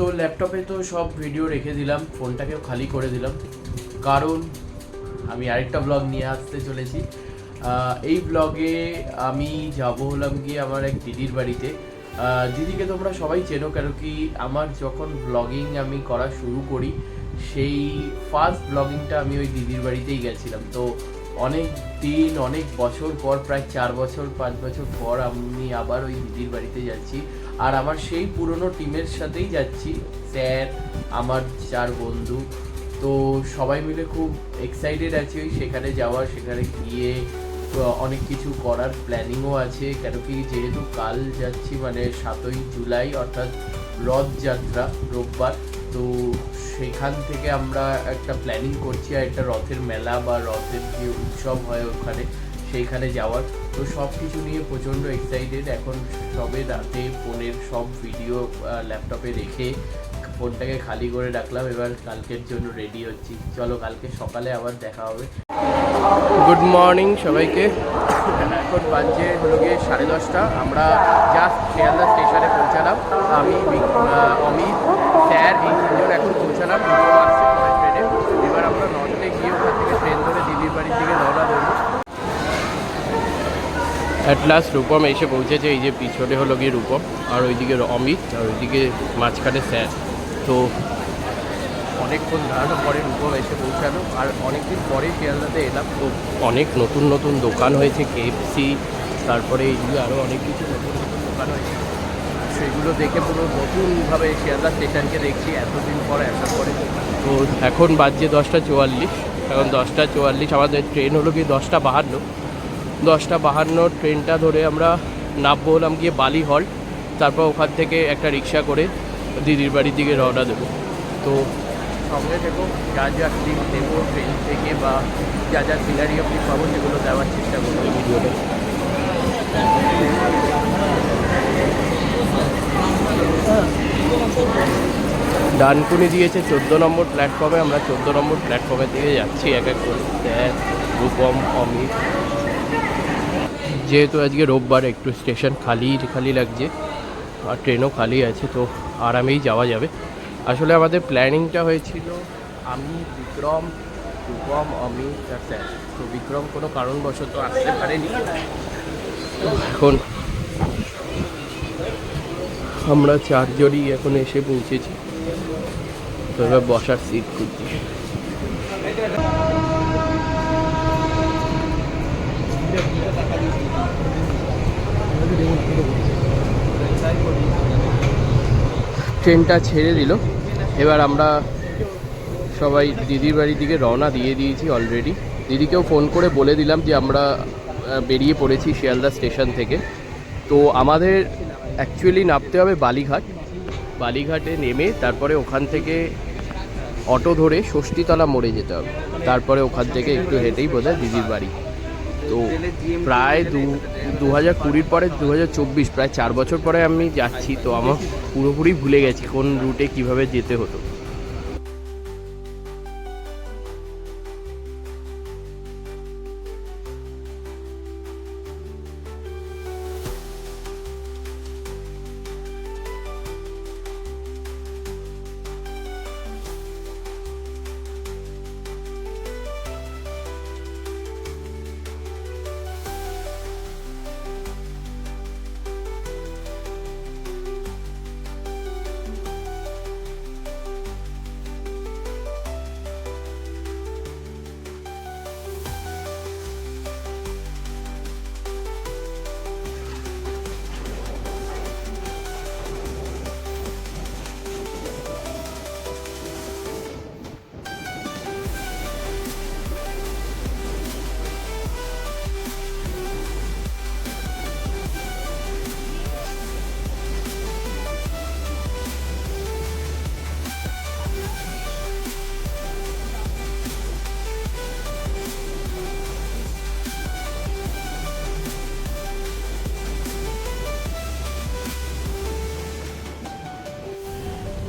তো ল্যাপটপে তো সব ভিডিও রেখে দিলাম, ফোনটাকেও খালি করে দিলাম। কারণ আমি আরেকটা ব্লগ নিয়ে আসতে চলেছি। এই ব্লগে আমি যাব হলাম গিয়ে আমার এক দিদির বাড়িতে। দিদিকে তোমরা সবাই চেনো, কেন কি আমার যখন ব্লগিং আমি করা শুরু করি, সেই ফার্স্ট ব্লগিংটা আমি ওই দিদির বাড়িতেই গেছিলাম। তো অনেক দিন, অনেক বছর পর, প্রায় চার বছর, পাঁচ বছর পর আমি আবার ওই দিদির বাড়িতে যাচ্ছি। আর আমার সেই পুরনো টিমের সাথেই যাচ্ছি। স্যার, আমার চার বন্ধু। তো সবাই মিলে খুব এক্সাইটেড আছি সেখানে যাওয়ার, সেখানে গিয়ে অনেক কিছু করার প্ল্যানিংও আছে। কেন কি যেহেতু কাল যাচ্ছি মানে সাতই জুলাই, অর্থাৎ রথযাত্রা রোববার, তো সেখান থেকে আমরা একটা প্ল্যানিং করছি, আর একটা রথের মেলা বা রথের যে উৎসব হয় ওখানে, সেইখানে যাওয়ার। তো সব কিছু নিয়ে প্রচণ্ড এক্সাইটেড এখন সবে রাতে ফোনের সব ভিডিও ল্যাপটপে রেখে ফোনটাকে খালি করে রাখলাম। এবার কালকের জন্য রেডি হচ্ছি। চলো কালকে সকালে আবার দেখা হবে। গুড মর্নিং সবাইকে। এখন বাজে হলো গিয়ে সাড়ে দশটা। আমরা জাস্ট শিয়ালদা স্টেশনে পৌঁছালাম। আমি অমিত, স্যার, এই তিনজন এখন পৌঁছালাম। এবার আমরা নর্থে গিয়ে ওখান থেকে ট্রেন ধরে দিদির বাড়ির দিকে দেবো অ্যাট লাস্ট রূপম এসে পৌঁছেছে এই যে পিছনে হলো গিয়ে রূপম আর ওইদিকে অমিত আর ওইদিকে মাঝখানে স্যার। তো অনেকক্ষণ দাঁড়ানো পরে রূপম এসে পৌঁছালো আর অনেকদিন পরে শিয়ালদাতে এলাম। তো অনেক নতুন নতুন দোকান হয়েছে কেএফসি তারপরে এইগুলো আরও অনেক কিছু নতুন নতুন দোকান হয়েছে। সেগুলো দেখে পুরো নতুনভাবে শিয়ালদা স্টেশনকে দেখছি এতদিন পরে আসার পরে। তো এখন বাজছে দশটা চুয়াল্লিশ এখন দশটা চুয়াল্লিশ আমাদের ট্রেন হলো কি দশটা বাহান্ন। দশটা বাহান্ন ট্রেনটা ধরে আমরা নামবো হলাম গিয়ে বালি হল। তারপর ওখান থেকে একটা রিক্সা করে দিদির বাড়ির দিকে রওনা দেবো। তো সঙ্গে দেখো যা যা ক্লিপ দেবো ট্রেন থেকে বা যা যা সিনারি আপনি পাবো সেগুলো দেওয়ার চেষ্টা করব এই ভিডিওতে। ডানকুনি দিয়েছে চোদ্দ নম্বর প্ল্যাটফর্মে আমরা চোদ্দ নম্বর প্ল্যাটফর্মের দিকে যাচ্ছি, এক এক করে। স্যার রূপম, অমিত। যেহেতু আজকে রোববার, একটু স্টেশন খালি খালি লাগছে, আর ট্রেনও খালি আছে, তো আরামেই যাওয়া যাবে। আসলে আমাদের প্ল্যানিংটা হয়েছিল, আমি, বিক্রম রূপম অমিত আর স্যার। তো বিক্রম কোনো কারণবশত আসতে পারেনি। এখন আমরা চারজনই এখন এসে পৌঁছেছি। তো এবার বসার সিট খুঁজছি। ট্রেনটা ছেড়ে দিল। এবার আমরা সবাই দিদির বাড়ির দিকে রওনা দিয়ে দিয়েছি অলরেডি দিদিকেও ফোন করে বলে দিলাম যে আমরা বেরিয়ে পড়েছি শিয়ালদা স্টেশন থেকে। তো আমাদের অ্যাকচুয়ালি নামতে হবে বালিঘাট। বালিঘাটে নেমে তারপরে ওখান থেকে অটো ধরে ষষ্ঠীতলা মোড়ে যেতে হবে। তারপরে ওখান থেকে একটু হেঁটেই বোধহয় দিদির বাড়ি। তো প্রায় দু দু হাজার কুড়ির পরে দু হাজার চব্বিশ, প্রায় চার বছর পরে আমি যাচ্ছি, তো আমার পুরোপুরি ভুলে গেছি কোন রুটে কীভাবে যেতে হতো।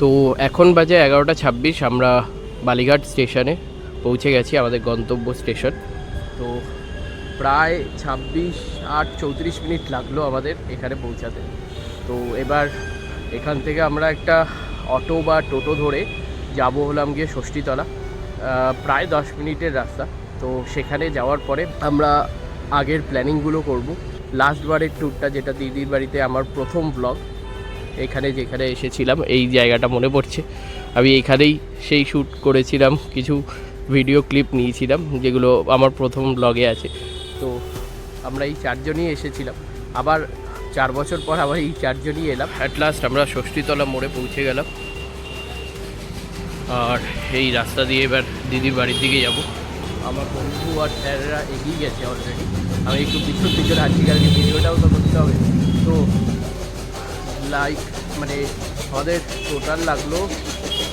তো এখন বাজে এগারোটা ছাব্বিশ, আমরা বালিঘাট স্টেশনে পৌঁছে গেছি আমাদের গন্তব্য স্টেশন। তো প্রায় ছাব্বিশ আট চৌত্রিশ মিনিট লাগল আমাদের এখানে পৌঁছাতে। তো এবার এখান থেকে আমরা একটা অটো বা টোটো ধরে যাব হলাম গিয়ে ষষ্ঠীতলা প্রায় দশ মিনিটের রাস্তা। তো সেখানে যাওয়ার পরে আমরা আগের প্ল্যানিংগুলো করব। লাস্টবারের ট্যুরটা যেটা দিদির বাড়িতে আমার প্রথম ব্লগ এখানে যেখানে এসেছিলাম, এই জায়গাটা মনে পড়ছে। আমি এখানেই সেই শ্যুট করেছিলাম, কিছু ভিডিও ক্লিপ নিয়েছিলাম, যেগুলো আমার প্রথম ব্লগে আছে। তো আমরা এই চারজনই এসেছিলাম। আবার চার বছর পর আবার এই চারজনই এলাম। অ্যাট লাস্ট আমরা ষষ্ঠীতলা মোড়ে পৌঁছে গেলাম। আর এই রাস্তা দিয়ে এবার দিদির বাড়ির দিকে যাব। আমার বন্ধু আর স্যারেরা এগিয়ে গেছে অলরেডি আমি একটু পিছন পিছন হাঁটছি কারণ ভিডিওটাও তো করতে হবে। তো লাইক মানে আমাদের টোটাল লাগল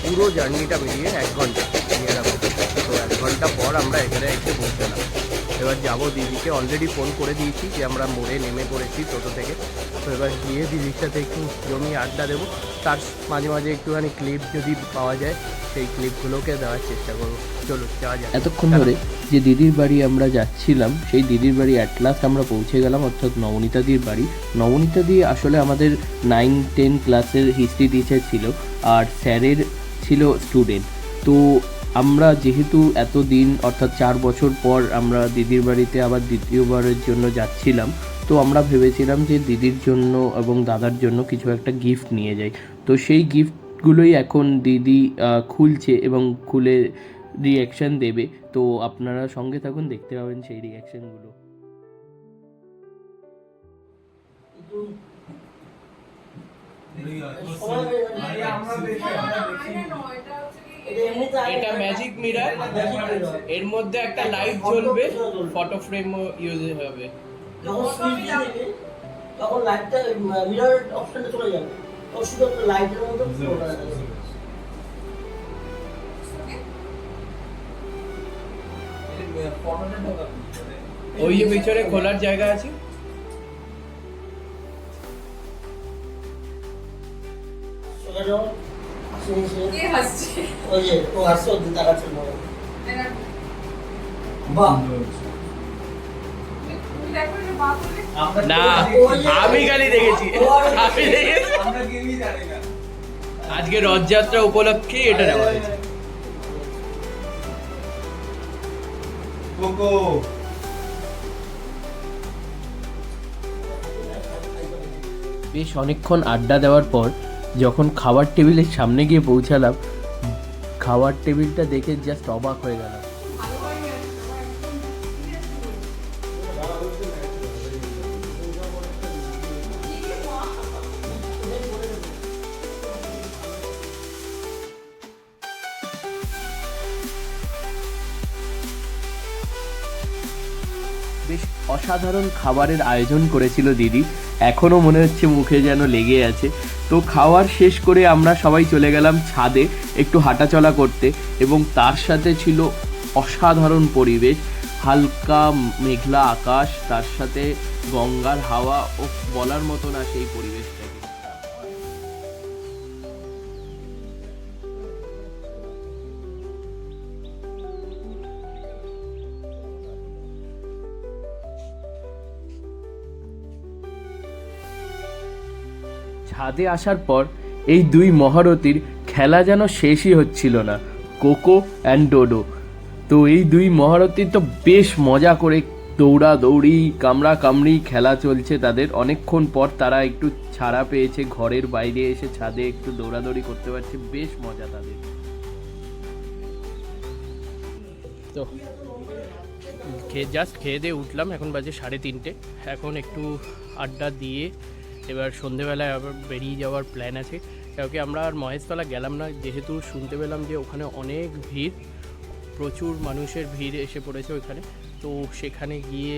পুরো জার্নিটা বেরিয়ে এক ঘণ্টা। তো এক ঘণ্টা পর আমরা এখানে এসে পৌঁছালাম। এবার যাব দিদিকে অলরেডি ফোন করে দিয়েছি যে আমরা মোড়ে নেমে পড়েছি টোটো থেকে। তো এবার গিয়ে দিদির সাথে একটু জমি আড্ডা দেবো। তার মাঝে মাঝে একটুখানি ক্লিপ যদি পাওয়া যায়, সেই ক্লিপগুলোকে দেওয়ার চেষ্টা করব। চলুন যাওয়া যায় এতক্ষণ ধরে যে দিদির বাড়ি আমরা যাচ্ছিলাম, সেই দিদির বাড়ি অ্যাট লাস্ট আমরা পৌঁছে গেলাম, অর্থাৎ নবনীতাদির বাড়ি। নবনীতাদি আসলে আমাদের নাইন টেন ক্লাসের হিস্ট্রি টিচার ছিল, আর স্যারের ছিল স্টুডেন্ট তো আমরা যেহেতু এত দিন অর্থাৎ চার বছর পর আমরা দিদির বাড়িতে আবার দ্বিতীয়বারের জন্য যাচ্ছিলাম তো আমরা ভেবেছিলাম যে দিদির জন্য এবং দাদার জন্য কিছু একটা গিফট নিয়ে যাই। তো সেই গিফটগুলোই এখন দিদি খুলছে এবং খুলে রিয়াকশন দেবে। তো আপনারা সঙ্গে থাকুন দেখতে পাবেন সেই রিয়াকশনগুলো এটা ম্যাজিক মিরার এর মধ্যে একটা লাইট জ্বলবে ফটো ফ্রেম ইউজ হবে। তখন লাইটটা মিরর অপশনটা চলে যাবে। তখন শুধু একটা লাইটের মতো ওই যে পিছনে খোলার জায়গা আছে। চলে যাও। কে হাসছে ওই যে ও আসছে ওর দিকে তাকাচ্ছে বাহ দেখো এটা বাবুলে না আমি খালি দেখেছি। আমি দেখেছি। আজকে রথযাত্রা উপলক্ষে এটা নেওয়া হয়েছে। বেশ অনেকক্ষণ আড্ডা দেওয়ার পর যখন খাবার টেবিলের সামনে গিয়ে পৌঁছালাম, খাবার টেবিলটা দেখে জাস্ট অবাক হয়ে গেলাম। বেশ অসাধারণ খাবারের আয়োজন করেছিল দিদি। এখনও মনে হচ্ছে মুখে যেন লেগে আছে। তো খাওয়ার শেষ করে আমরা সবাই চলে গেলাম ছাদে একটু হাঁটাচলা করতে এবং তার সাথে ছিল অসাধারণ পরিবেশ। হালকা মেঘলা আকাশ, তার সাথে গঙ্গার হাওয়া ও বলার মতো না সেই পরিবেশটাকে ছাদে আসার পর এই দুই মহারথীর খেলা যেন শেষই হচ্ছিল না, কোকো অ্যান্ড ডোডো। তো এই দুই মহারথী তো বেশ মজা করে দৌড়া দৌড়ি কামড়া কামড়ি খেলা চলছে তাদের। অনেকক্ষণ পর তারা একটু ছাড়া পেয়েছে, ঘরের বাইরে এসে ছাদে একটু দৌড়াদৌড়ি করতে পারছে। বেশ মজা তাদের। তো খেয়ে জাস্ট খেয়ে দিয়ে উঠলাম। এখন বাজে সাড়ে তিনটে। এখন একটু আড্ডা দিয়ে এবার সন্ধেবেলায় আবার বেরিয়ে যাওয়ার প্ল্যান আছে। কারণ কি আমরা আর মহেশতলা গেলাম না, যেহেতু শুনতে পেলাম যে ওখানে অনেক ভিড়, প্রচুর মানুষের ভিড় এসে পড়েছে ওইখানে। তো সেখানে গিয়ে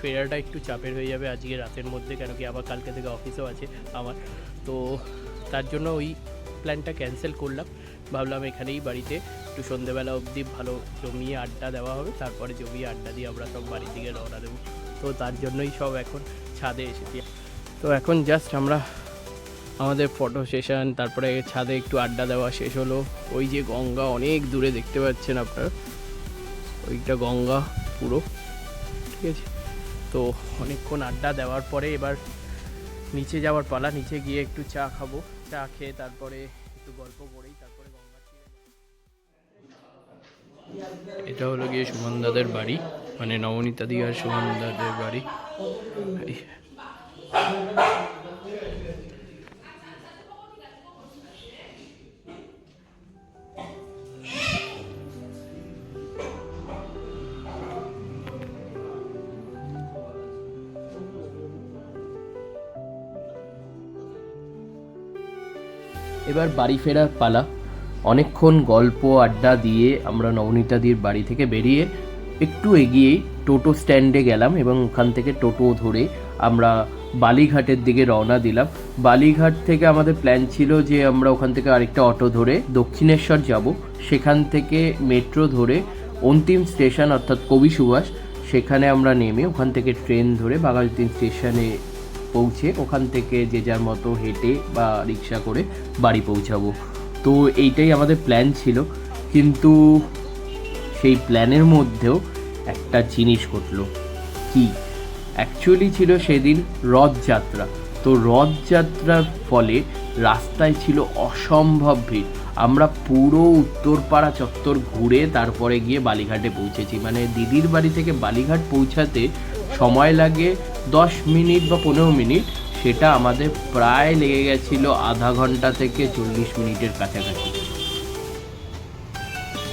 ফেরাটা একটু চাপের হয়ে যাবে আজকে রাতের মধ্যে, কেন কি আবার কালকে থেকে অফিসও আছে আমার। তো তার জন্য ওই প্ল্যানটা ক্যান্সেল করলাম। ভাবলাম এখানেই বাড়িতে একটু সন্ধেবেলা অবধি ভালো জমিয়ে আড্ডা দেওয়া হবে, তারপরে জমিয়ে আড্ডা দিয়ে আমরা সব বাড়ির দিকে রওনা দেবো। তো তার জন্যই সব এখন ছাদে এসেছি। তো এখন জাস্ট আমরা আমাদের ফটো সেশন তারপরে ছাদে একটু আড্ডা দেওয়া শেষ হলো ওই যে গঙ্গা অনেক দূরে দেখতে পাচ্ছেন আপনারা ওইটা গঙ্গা পুরো, ঠিক আছে তো অনেকক্ষণ আড্ডা দেওয়ার পরে এবার নিচে যাওয়ার পালা, নিচে গিয়ে একটু চা খাব চা খেয়ে তারপরে একটু গল্প করেই তারপরে যাব। এটা হলো গিয়ে সুমন দাদের বাড়ি মানে নবনীতা দি আর সুমনদাদের বাড়ি এই। এবার বাড়ি ফেরার পালা। অনেকক্ষণ গল্প, আড্ডা দিয়ে আমরা নবনীতাদির বাড়ি থেকে বেরিয়ে একটু এগিয়েই টোটো স্ট্যান্ডে গেলাম এবং ওখান থেকে টোটো ধরে আমরা বালিঘাটের দিকে রওনা দিলাম। বালিঘাট থেকে আমাদের প্ল্যান ছিল যে আমরা ওখান থেকে আরেকটা অটো ধরে দক্ষিণেশ্বর যাব। সেখান থেকে মেট্রো ধরে অন্তিম স্টেশন অর্থাৎ কবি সুভাষ, সেখানে আমরা নেমে ওখান থেকে ট্রেন ধরে বাঘাযতীন স্টেশনে পৌঁছে ওখান থেকে যে যার মতো হেঁটে বা রিক্সা করে বাড়ি পৌঁছাবো। তো এইটাই আমাদের প্ল্যান ছিল। কিন্তু সেই প্ল্যানের মধ্যেও একটা জিনিস ঘটলো। কি? অ্যাকচুয়ালি ছিল সেদিন রথযাত্রা। তো রথযাত্রার ফলে রাস্তায় ছিল অসম্ভব ভিড়। আমরা পুরো উত্তরপাড়া চত্বর ঘুরে তারপরে গিয়ে বালিঘাটে পৌঁছেছি। মানে দিদির বাড়ি থেকে বালিঘাট পৌঁছাতে সময় লাগে দশ মিনিট বা পনেরো মিনিট। সেটা আমাদের প্রায় লেগে গেছিল আধা ঘণ্টা থেকে চল্লিশ মিনিটের কাছাকাছি।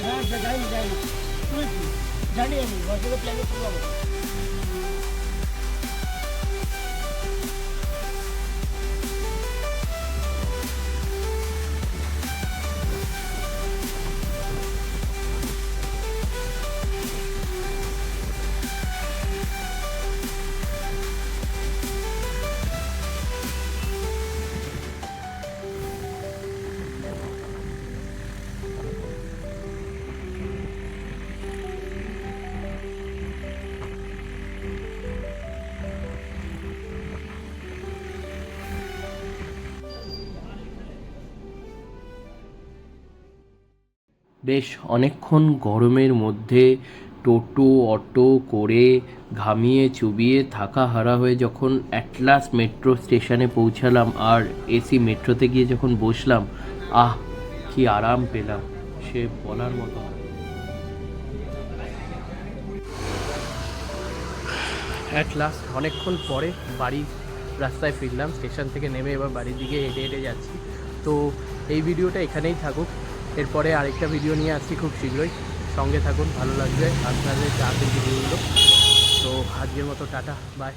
হ্যাঁ জানি বেশ অনেকক্ষণ গরমের মধ্যে টোটো, অটো করে ঘামিয়ে চুবিয়ে থাকা হারা হয়ে যখন অ্যাটলাস মেট্রো স্টেশনে পৌঁছালাম আর এসি মেট্রোতে গিয়ে যখন বসলাম, আহ, কি আরাম পেলাম, সে বলার মতো না। অ্যাট লাস্ট অনেকক্ষণ পরে বাড়ি রাস্তায় ফিরলাম স্টেশন থেকে নেমে এবার বাড়ির দিকে হেঁটে হেঁটে যাচ্ছি তো এই ভিডিওটা এখানেই থাকুক এরপরে আরেকটা ভিডিও নিয়ে আসছি খুব শীঘ্রই। সঙ্গে থাকুন, ভালো লাগবে। আপনাদের চাকরির ভিডিওগুলো তো আজকের মতো টাটা বাই